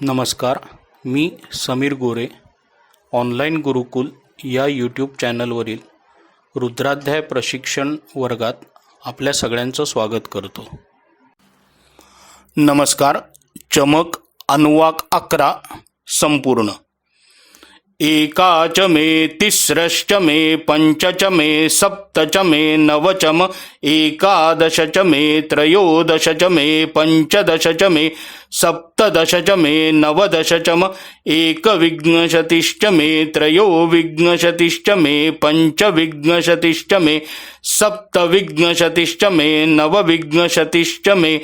नमस्कार मी समीर गोरे ऑनलाईन गुरुकुल या यूट्यूब चॅनलवरील रुद्राध्याय प्रशिक्षण वर्गात आपल्या सगळ्यांचं स्वागत करतो. नमस्कार चमक अनुवाक अकरा संपूर्ण. एका च मे तिस्रश्च मे पंचच मे सप्तच मे नव च मे एकादश च मे त्रयोदश च मे सप्तदशच मे नवदशच च मे नवदश म एकविंशतिश्च मे त्रयोविंशतिश्च मे पञ्चविंशतिश्च मे सप्तविंशतिश्च मे नवविंशतिश्च मे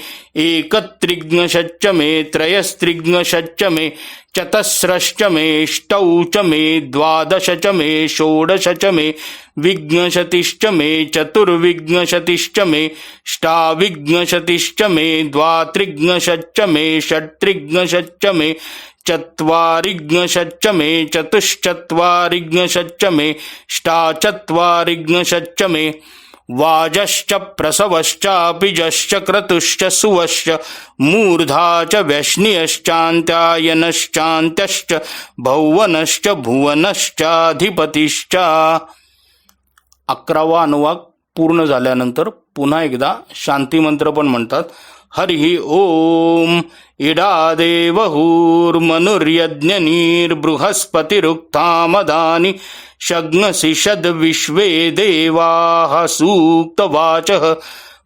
एकत्रिघ्नशच्च मे त्रयस्त्रिघ्नशच्च मे चतस्रश्च मे ष्टौ च मे द्वादश च मे षोडश च मे विघ्नशतिश्च मे चतुर्विघ्नशतिश्च मे ष्टाविंशतिश्च मे द्वात्रिघ्नशच्च मे षट्त्रिंशच्च मे चत्वारिंशच्च मे मे वाजश्च प्रसवश्चापिजश्च क्रतुश्च सुवश्च मूर्धा च व्यश्नियश्चान्त्यायनश्चान्त्यश्च भौवनश्च भुवनश्चाधिपतिश्च। अकरावा अनुवाक पूर्ण झाल्यानंतर पुन्हा एकदा शांतिमंत्र पण म्हणतात. हरिः ओम इडा देवहुर्मनुर्यज्ञनीर्बृहस्पतिरुक्तामदानि शग्नसि षद्विश्वे देवाः सूक्तवाचः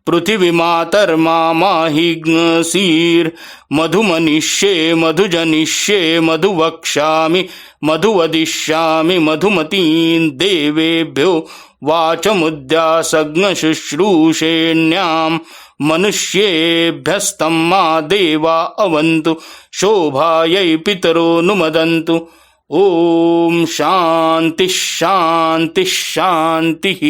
पृथिवीमातर्मामाहिग्नसीर्मधुमनिष्ये मधुजनिष्ये मधुवक्ष्यामि मधुवदिष्यामि मधुमतीन् देवेभ्यो वाचमुद्यासग्नशुश्रूषेण्याम् मनुष्येभ्यस्तं मा देवा अवन्तु शोभायै पितरो नुमदन्तु। ॐ शान्तिः शान्तिः शान्तिः